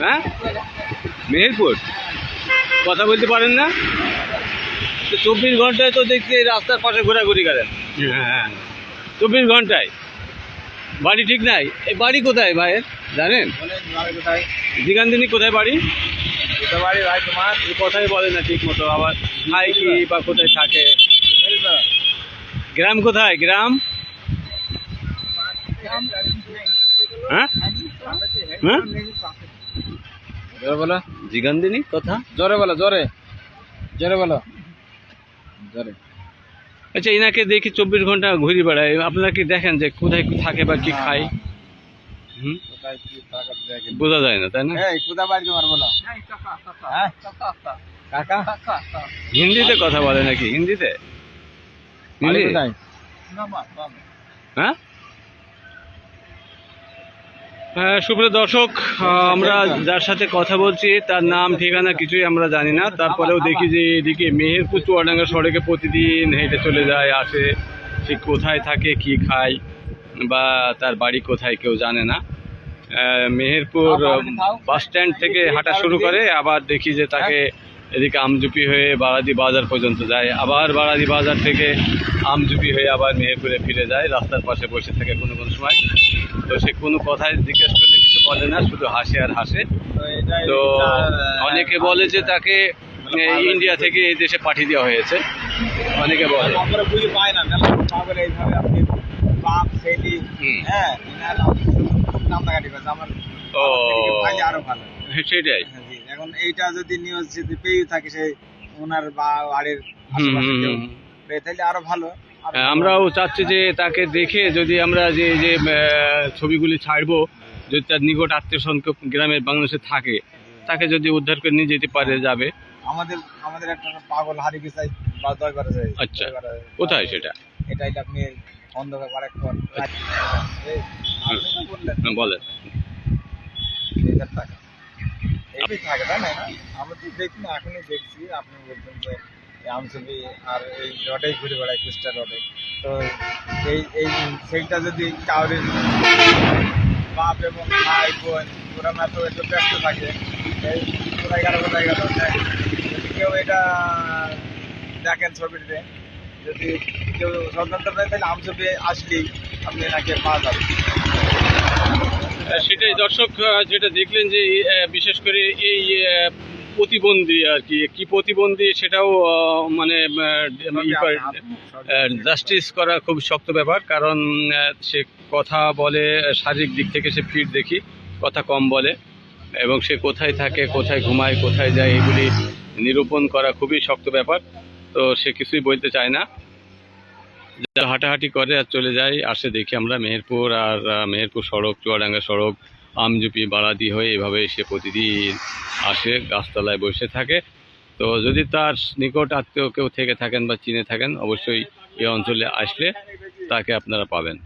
হ্যাঁ? মেহেরপুর? কথা বলতে পারেন না? তো চব্বিশ ঘন্টায় তো দেখছি এই রাস্তার পাশে ঘোরাঘুরি করেন। হ্যাঁ। চব্বিশ ঘন্টায়? বাড়ি ঠিক নাই? এই বাড়ি কোথায় ভাইয়ের জানেন? দিগান্দিনী কোথায়? বাড়ি? এই কথাই বলে না ঠিক মতো আবার খায় কি বা কোথায় থাকে? গ্রাম কোথায়? গ্রাম? হ্যাঁ? হ্যাঁ? জোরে বলো। দিগান্দিনী কথা? জোরে বলো জোরে। জোরে বলো। জোরে। আচ্ছা এনাকে দেখি চব্বিশ ঘণ্টা ঘুরে বেড়ায়। আপনারা কি দেখেন যে কোথায় থাকে বা কি খায়? বোঝা যায় না তাই না? হ্যাঁ? হিন্দিতে কথা বলে নাকি? হিন্দিতে? হ্যাঁ, সুপ্রিয় দর্শক আমরা যার সাথে কথা বলছি তার নাম ঠিকানা কিছুই আমরা জানি না। তারপরেও দেখি যে এদিকে মেহেরপুর চুয়াডাঙ্গা সড়কে প্রতিদিন হেঁটে চলে যায় আসে সে কোথায় থাকে কি খায় বা তার বাড়ি কোথায় কেউ জানে না। মেহেরপুর বাস স্ট্যান্ড থেকে হাঁটা শুরু করে আবার দেখি যে তাকে এদিকে আমজুপি হয়ে বারাদি বাজার পর্যন্ত যায়। আবার বারাদি বাজার থেকে আমজুপি হয়ে আবার মেহেরপুরে ফিরে যায় রাস্তার পাশে বসে থাকে কোনো কোনো সময়। তো সে কোনো কথায় জিজ্ঞেস করলে কিছু বলে না শুধু হাসে আর হাসে। তো অনেকে বলে যে তাকে এ, ইন্ডিয়া থেকে এই দেশে পাঠিয়ে দেওয়া হয়েছে। অনেকে বলে। আমরা বুঝে পাই না এইভাবে আপনি বাপ ছেলে হ্যাঁ আমার ও। সেটাই। এইটা যদি নিউজ যদি পেয়ে থাকে সেই ওনার বা বাড়ির আশেপাশে কেউ পেয়ে তাহলে আরও ভালো। হ্যাঁ, আমরাও চাচ্ছি যে তাকে দেখে যদি আমরা যে যে ছবিগুলি ছাড়বো যদি তার নিকট আত্মীয় সংখ্যক গ্রামের বাংলাদেশে থাকে তাকে যদি উদ্ধার করে নিয়ে যেতে পারে যাবে। আমাদের আমাদের একটা পাগল হারিয়ে গেছে বা দয় করে যায়। আচ্ছা। কোথায় সেটা? এটা এটা আপনি অন্ধকার পর তো বললেন। হ্যাঁ, বলেন। এই থাকে, তাই না? আমরা তো দেখি না, এখনই দেখছি। আপনি বলছেন যে আমসবি আর এই রডেই ঘুরে বেড়ায় কুষ্টা রডে। তো এই এই সেইটা যদি কাউরের বাপ এবং ভাই, বোন, ওরা না তো একটু ব্যস্ত থাকে এই কোথায় গেল কোথায় গেল কেউ এটা দেখেন ছবিতে, যদি কেউ স্বতন্ত্র তাহলে আমসবি আসলেই আপনি এনাকে পাওয়া যাবে। সেটাই দর্শক যেটা দেখলেন যে বিশেষ করে এই প্রতিবন্ধী আর কি কি প্রতিবন্ধী সেটাও মানে জাস্টিস করা খুব শক্ত ব্যাপার কারণ সে কথা বলে শারীরিক দিক থেকে সে ফিট দেখি কথা কম বলে এবং সে কোথায় থাকে কোথায় ঘুমায় কোথায় যায় এগুলি নিরূপণ করা খুবই শক্ত ব্যাপার তো সে কিছুই বলতে চায় না। যা হাঁটাহাঁটি করে আর চলে যায় আসে দেখি আমরা মেহেরপুর আর মেহেরপুর সড়ক, চুয়াডাঙ্গা সড়ক আমজুপি বাড়াদি হয়ে এভাবে এসে প্রতিদিন আসে, গাছতলায় বসে থাকে। তো যদি তার নিকট আত্মীয় কেউ থেকে থাকেন বা চিনে থাকেন, অবশ্যই এই অঞ্চলে আসলে তাকে আপনারা পাবেন।